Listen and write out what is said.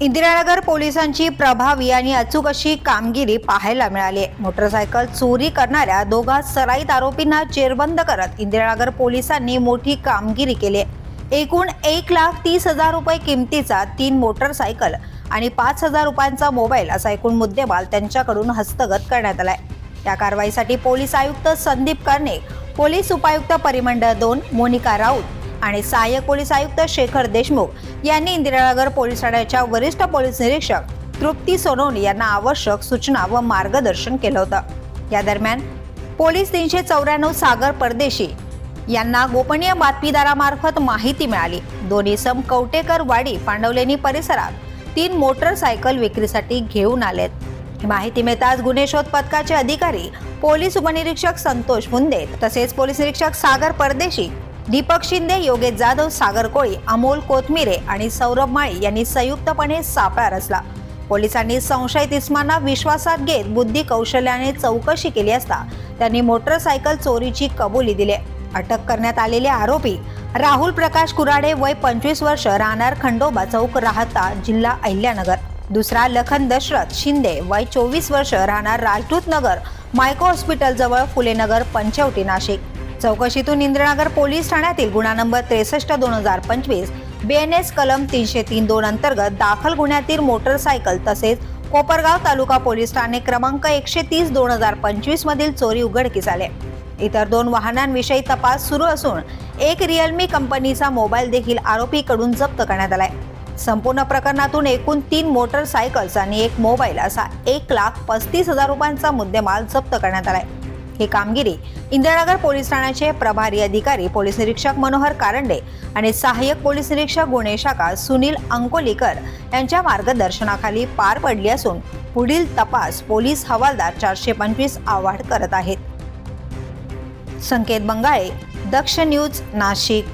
इंदिरानगर पोलिसांची प्रभावी आणि अचूक अशी कामगिरी पाहायला मिळाली आहे. मोटरसायकल चोरी करणाऱ्या दोघा सराईत आरोपींना चेरबंद करत इंदिरानगर पोलिसांनी मोठी कामगिरी केली आहे. एकूण एक लाख तीस हजार रुपये किमतीचा तीन मोटरसायकल आणि पाच हजार रुपयांचा मोबाईल असा एकूण मुद्देमाल त्यांच्याकडून हस्तगत करण्यात आलाय या कारवाईसाठी पोलीस आयुक्त संदीप कर्णे पोलीस उपायुक्त परिमंडळ दोन मोनिका राऊत आणि सहाय्यक पोलीस आयुक्त शेखर देशमुख यांनी इंदिरानगर पोलीस ठाण्याच्या वरिष्ठ पोलीस निरीक्षक तृप्ती सोनवणी यांना आवश्यक सूचना व मार्गदर्शन केलं होतं. या दरम्यान पोलीस तीनशे चौऱ्याण्णव सागर परदेशी यांना गोपनीय बातमीदारामार्फत माहिती मिळाली. दोन्ही सम कवटेकर वाडी पांडवलेनी परिसरात तीन मोटरसायकल विक्रीसाठी घेऊन आलेत. ही माहिती मिळताच गुन्हे शोध पथकाचे अधिकारी पोलीस उपनिरीक्षक संतोष मुंदे तसेच पोलीस निरीक्षक सागर परदेशी दीपक शिंदे योगेश जाधव सागर कोळी अमोल कोथमिरे आणि सौरभ माळी यांनी संयुक्तपणे सापळा रचला. पोलिसांनी संशयित इस्मांना विश्वासात घेत बुद्धी कौशल्याने चौकशी केली असता त्यांनी मोटरसायकल चोरीची कबुली दिली. अटक करण्यात आलेले आरोपी राहुल प्रकाश कुराडे वय पंचवीस वर्ष राहणार खंडोबा चौक राहता जिल्हा अहिल्यानगर. दुसरा लखन दशरथ शिंदे वय चोवीस वर्ष राहणार राजदूत नगर मायको हॉस्पिटल जवळ फुलेनगर पंचवटी नाशिक. चौकशीतून इंद्रनगर पोलीस ठाण्यातील गुन्हा नंबर त्रेसष्ट दोन हजार पंचवीस बीएनएस कलम तीनशे तीन दोन अंतर्गत दाखल गुन्ह्यातील मोटरसायकल तसेच कोपरगाव तालुका पोलीस ठाणे क्रमांक एकशे तीस दोन हजार पंचवीस मधील चोरी उघडकीस आले. इतर दोन वाहनांविषयी तपास सुरू असून एक रिअलमी कंपनीचा मोबाईल देखील आरोपीकडून जप्त करण्यात आलाय. संपूर्ण प्रकरणातून एकूण तीन मोटरसायकल्स आणि एक मोबाईल असा एक लाख पस्तीस हजार रुपयांचा मुद्देमाल जप्त करण्यात आलाय. ही कामगिरी इंदिरानगर पोलीस ठाण्याचे प्रभारी अधिकारी पोलीस निरीक्षक मनोहर कारंडे आणि सहाय्यक पोलीस निरीक्षक गुन्हे शाखा सुनील अंकोलीकर यांच्या मार्गदर्शनाखाली पार पडली असून पुढील तपास पोलीस हवालदार चारशे पंचवीस आव्हाड करत आहेत. संकेत बंगाळे दक्ष न्यूज नाशिक.